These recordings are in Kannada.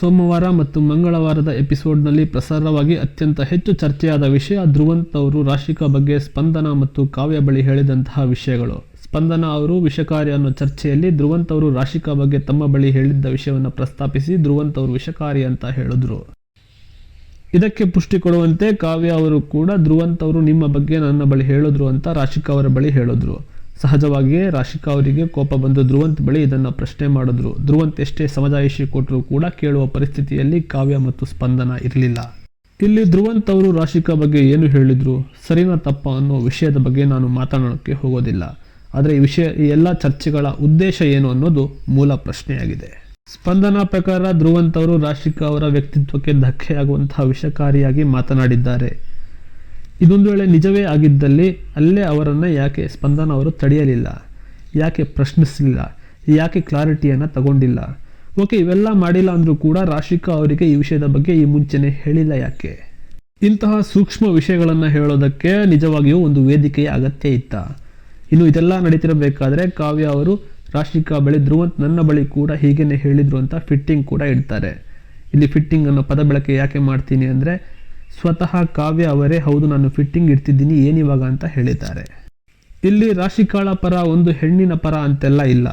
ಸೋಮವಾರ ಮತ್ತು ಮಂಗಳವಾರದ ಎಪಿಸೋಡ್ನಲ್ಲಿ ಪ್ರಸಾರವಾಗಿ ಅತ್ಯಂತ ಹೆಚ್ಚು ಚರ್ಚೆಯಾದ ವಿಷಯ ಧ್ರುವಂತ್ ಅವರು ರಾಶಿಕಾ ಬಗ್ಗೆ ಸ್ಪಂದನ ಮತ್ತು ಕಾವ್ಯ ಬಳಿ ಹೇಳಿದಂತಹ ವಿಷಯಗಳು. ಸ್ಪಂದನ ಅವರು ವಿಷಕಾರಿ ಅನ್ನೋ ಚರ್ಚೆಯಲ್ಲಿ ಧ್ರುವಂತ್ ಅವರು ರಾಶಿಕಾ ಬಗ್ಗೆ ತಮ್ಮ ಬಳಿ ಹೇಳಿದ್ದ ವಿಷಯವನ್ನು ಪ್ರಸ್ತಾಪಿಸಿ ಧ್ರುವಂತ್ ಅವರು ವಿಷಕಾರಿ ಅಂತ ಹೇಳಿದ್ರು. ಇದಕ್ಕೆ ಪುಷ್ಟಿ ಕೊಡುವಂತೆ ಕಾವ್ಯ ಅವರು ಕೂಡ ಧ್ರುವಂತ್ ಅವರು ನಿಮ್ಮ ಬಗ್ಗೆ ನನ್ನ ಬಳಿ ಹೇಳಿದ್ರು ಅಂತ ರಾಶಿಕಾ ಅವರ ಬಳಿ ಹೇಳಿದ್ರು. ಸಹಜವಾಗಿಯೇ ರಾಶಿಕಾ ಅವರಿಗೆ ಕೋಪ ಬಂದು ಧ್ರುವಂತ್ ಬಳಿ ಇದನ್ನು ಪ್ರಶ್ನೆ ಮಾಡಿದ್ರು. ಧ್ರುವಂತ್ ಎಷ್ಟೇ ಸಮಜಾಯಿಷಿ ಕೊಟ್ಟರೂ ಕೂಡ ಕೇಳುವ ಪರಿಸ್ಥಿತಿಯಲ್ಲಿ ಕಾವ್ಯ ಮತ್ತು ಸ್ಪಂದನ ಇರಲಿಲ್ಲ. ಇಲ್ಲಿ ಧ್ರುವಂತ್ ಅವರು ರಾಶಿಕಾ ಬಗ್ಗೆ ಏನು ಹೇಳಿದ್ರು? ಸರಿನಾ ತಪ್ಪ ಅನ್ನೋ ವಿಷಯದ ಬಗ್ಗೆ ನಾನು ಮಾತನಾಡೋಕ್ಕೆ ಹೋಗೋದಿಲ್ಲ. ಆದರೆ ಈ ವಿಷಯ, ಈ ಎಲ್ಲ ಚರ್ಚೆಗಳ ಉದ್ದೇಶ ಏನು ಅನ್ನೋದು ಮೂಲ ಪ್ರಶ್ನೆಯಾಗಿದೆ. ಸ್ಪಂದನ ಪ್ರಕಾರ ಧ್ರುವಂತ್ ಅವರು ರಾಶಿಕಾ ಅವರ ವ್ಯಕ್ತಿತ್ವಕ್ಕೆ ಧಕ್ಕೆಯಾಗುವಂತಹ ವಿಷಕಾರಿಯಾಗಿ ಮಾತನಾಡಿದ್ದಾರೆ. ಇದೊಂದು ವೇಳೆ ನಿಜವೇ ಆಗಿದ್ದಲ್ಲಿ ಅಲ್ಲೇ ಅವರನ್ನು ಯಾಕೆ ಸ್ಪಂದನ ಅವರು ತಡೆಯಲಿಲ್ಲ, ಯಾಕೆ ಪ್ರಶ್ನಿಸಲಿಲ್ಲ, ಯಾಕೆ ಕ್ಲಾರಿಟಿಯನ್ನು ತಗೊಂಡಿಲ್ಲ? ಓಕೆ, ಇವೆಲ್ಲ ಮಾಡಿಲ್ಲ ಅಂದರೂ ಕೂಡ ರಾಶಿಕಾ ಅವರಿಗೆ ಈ ವಿಷಯದ ಬಗ್ಗೆ ಈ ಮುಂಚೆನೆ ಹೇಳಿಲ್ಲ ಯಾಕೆ? ಇಂತಹ ಸೂಕ್ಷ್ಮ ವಿಷಯಗಳನ್ನು ಹೇಳೋದಕ್ಕೆ ನಿಜವಾಗಿಯೂ ಒಂದು ವೇದಿಕೆಯ ಅಗತ್ಯ ಇತ್ತ? ಇನ್ನು ಇದೆಲ್ಲ ನಡೀತಿರಬೇಕಾದ್ರೆ ಕಾವ್ಯ ಅವರು ರಾಶಿಕಾ ಬಳಿ ಧ್ರುವಂತ್ ನನ್ನ ಬಳಿ ಕೂಡ ಹೀಗೇನೆ ಹೇಳಿದ್ರು ಅಂತ ಫಿಟ್ಟಿಂಗ್ ಕೂಡ ಇಡ್ತಾರೆ. ಇಲ್ಲಿ ಫಿಟ್ಟಿಂಗ್ ಅನ್ನೋ ಪದ ಬಳಕೆ ಯಾಕೆ ಮಾಡ್ತೀನಿ ಅಂದರೆ ಸ್ವತಃ ಕಾವ್ಯ ಅವರೇ, ಹೌದು, ನಾನು ಫಿಟ್ಟಿಂಗ್ ಇಡ್ತಿದ್ದೀನಿ ಏನಿವಾಗ ಅಂತ ಹೇಳಿದ್ದಾರೆ. ಇಲ್ಲಿ ರಾಶಿಕಾಳ ಪರ ಒಂದು ಹೆಣ್ಣಿನ ಪರ ಅಂತೆಲ್ಲ ಇಲ್ಲ.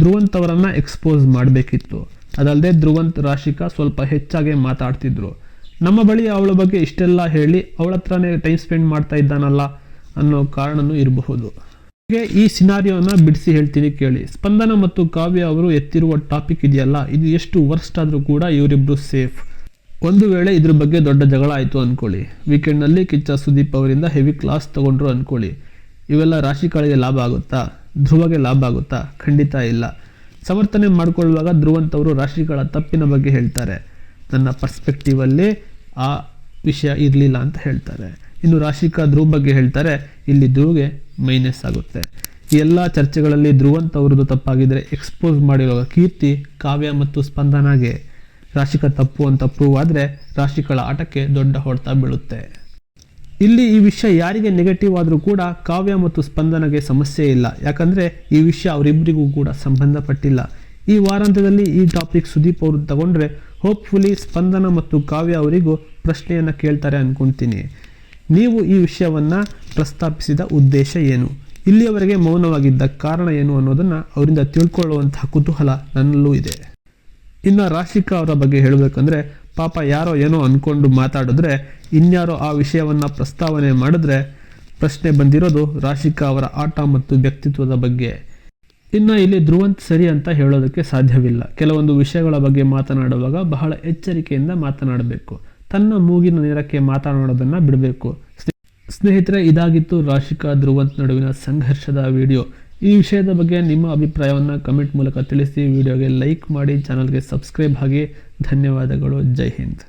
ಧ್ರುವಂತ್ ಅವರನ್ನು ಎಕ್ಸ್ಪೋಸ್ ಮಾಡಬೇಕಿತ್ತು. ಅದಲ್ಲದೆ ಧ್ರುವಂತ್ ರಾಶಿಕಾ ಸ್ವಲ್ಪ ಹೆಚ್ಚಾಗೆ ಮಾತಾಡ್ತಿದ್ರು. ನಮ್ಮ ಬಳಿ ಅವಳ ಬಗ್ಗೆ ಇಷ್ಟೆಲ್ಲ ಹೇಳಿ ಅವಳ ಹತ್ರನೇ ಟೈಮ್ ಸ್ಪೆಂಡ್ ಮಾಡ್ತಾ ಇದ್ದಾನಲ್ಲ ಅನ್ನೋ ಕಾರಣನೂ ಇರಬಹುದು. ಹೀಗೆ ಈ ಸಿನಾರಿಯೋನ ಬಿಡಿಸಿ ಹೇಳ್ತೀನಿ ಕೇಳಿ. ಸ್ಪಂದನ ಮತ್ತು ಕಾವ್ಯ ಅವರು ಎತ್ತಿರುವ ಟಾಪಿಕ್ ಇದೆಯಲ್ಲ, ಇದು ಎಷ್ಟು ವರ್ಸ್ಟ್ ಆದರೂ ಕೂಡ ಇವರಿಬ್ರು ಸೇಫ್ ಒಂದು ವೇಳೆ ಇದ್ರ ಬಗ್ಗೆ ದೊಡ್ಡ ಜಗಳ ಆಯಿತು ಅಂದ್ಕೊಳ್ಳಿ ವೀಕೆಂಡ್ನಲ್ಲಿ ಕಿಚ್ಚ ಸುದೀಪ್ ಅವರಿಂದ ಹೆವಿ ಕ್ಲಾಸ್ ತಗೊಂಡ್ರು ಅಂದ್ಕೊಳ್ಳಿ ಇವೆಲ್ಲ ರಾಶಿಕಾಳಿಗೆ ಲಾಭ ಆಗುತ್ತಾ? ಧ್ರುವಗೆ ಲಾಭ ಆಗುತ್ತಾ? ಖಂಡಿತ ಇಲ್ಲ. ಸಮರ್ಥನೆ ಮಾಡಿಕೊಳ್ಳುವಾಗ ಧ್ರುವಂತವರು ರಾಶಿಗಳ ತಪ್ಪಿನ ಬಗ್ಗೆ ಹೇಳ್ತಾರೆ. ನನ್ನ ಪರ್ಸ್ಪೆಕ್ಟಿವಲ್ಲಿ ಆ ವಿಷಯ ಇರಲಿಲ್ಲ ಅಂತ ಹೇಳ್ತಾರೆ. ಇನ್ನು ರಾಶಿಕಾ ಧ್ರುವ ಬಗ್ಗೆ ಹೇಳ್ತಾರೆ, ಇಲ್ಲಿ ಧ್ರುವಗೆ ಮೈನಸ್ ಆಗುತ್ತೆ. ಈ ಎಲ್ಲ ಚರ್ಚೆಗಳಲ್ಲಿ ಧ್ರುವಂತವ್ರದ್ದು ತಪ್ಪಾಗಿದ್ದರೆ ಎಕ್ಸ್ಪೋಸ್ ಮಾಡಿರುವಾಗ ಕೀರ್ತಿ, ಕಾವ್ಯ ಮತ್ತು ಸ್ಪಂದನಾಗೆ ರಾಶಿಕಾ ತಪ್ಪು ಅಂತ ಪ್ರೂವ್ ಆದರೆ ರಾಶಿಗಳ ಆಟಕ್ಕೆ ದೊಡ್ಡ ಹೊಡೆತ ಬೀಳುತ್ತೆ. ಇಲ್ಲಿ ಈ ವಿಷಯ ಯಾರಿಗೆ ನೆಗೆಟಿವ್ ಆದರೂ ಕೂಡ ಕಾವ್ಯ ಮತ್ತು ಸ್ಪಂದನಗೆ ಸಮಸ್ಯೆ ಇಲ್ಲ. ಯಾಕಂದರೆ ಈ ವಿಷಯ ಅವರಿಬ್ಬರಿಗೂ ಕೂಡ ಸಂಬಂಧಪಟ್ಟಿಲ್ಲ. ಈ ವಾರಾಂತ್ಯದಲ್ಲಿ ಈ ಟಾಪಿಕ್ ಸುದೀಪ್ ಅವರು ತಗೊಂಡ್ರೆ ಹೋಪ್ಫುಲಿ ಸ್ಪಂದನ ಮತ್ತು ಕಾವ್ಯ ಅವರಿಗೂ ಪ್ರಶ್ನೆಯನ್ನು ಕೇಳ್ತಾರೆ ಅಂದ್ಕೊಳ್ತೀನಿ ನೀವು ಈ ವಿಷಯವನ್ನು ಪ್ರಸ್ತಾಪಿಸಿದ ಉದ್ದೇಶ ಏನು? ಇಲ್ಲಿಯವರೆಗೆ ಮೌನವಾಗಿದ್ದ ಕಾರಣ ಏನು ಅನ್ನೋದನ್ನು ಅವರಿಂದ ತಿಳ್ಕೊಳ್ಳುವಂತಹ ಕುತೂಹಲ ನನ್ನಲ್ಲೂ ಇದೆ. ಇನ್ನು ರಾಶಿಕಾ ಅವರ ಬಗ್ಗೆ ಹೇಳಬೇಕಂದ್ರೆ, ಪಾಪ ಯಾರೋ ಏನೋ ಅಂದ್ಕೊಂಡು ಮಾತಾಡಿದ್ರೆ, ಇನ್ಯಾರೋ ಆ ವಿಷಯವನ್ನ ಪ್ರಸ್ತಾವನೆ ಮಾಡಿದ್ರೆ, ಪ್ರಶ್ನೆ ಬಂದಿರೋದು ರಾಶಿಕಾ ಅವರ ಆಟ ಮತ್ತು ವ್ಯಕ್ತಿತ್ವದ ಬಗ್ಗೆ. ಇನ್ನು ಇಲ್ಲಿ ಧ್ರುವಂತ್ ಸರಿ ಅಂತ ಹೇಳೋದಕ್ಕೆ ಸಾಧ್ಯವಿಲ್ಲ. ಕೆಲವೊಂದು ವಿಷಯಗಳ ಬಗ್ಗೆ ಮಾತನಾಡುವಾಗ ಬಹಳ ಎಚ್ಚರಿಕೆಯಿಂದ ಮಾತನಾಡಬೇಕು. ತನ್ನ ಮೂಗಿನ ನೇರಕ್ಕೆ ಮಾತನಾಡೋದನ್ನು ಬಿಡಬೇಕು. ಸ್ನೇಹಿತರೆ, ಇದಾಗಿತ್ತು ರಾಶಿಕಾ ಧ್ರುವಂತ್ ನಡುವಿನ ಸಂಘರ್ಷದ ವಿಡಿಯೋ. ಈ ವಿಷಯದ ಬಗ್ಗೆ ನಿಮ್ಮ ಅಭಿಪ್ರಾಯವನ್ನು ಕಮೆಂಟ್ ಮೂಲಕ ತಿಳಿಸಿ. ವಿಡಿಯೋಗೆ ಲೈಕ್ ಮಾಡಿ, ಚಾನಲ್ಗೆ ಸಬ್ಸ್ಕ್ರೈಬ್ ಆಗಿ ಧನ್ಯವಾದಗಳು. ಜೈ ಹಿಂದ್.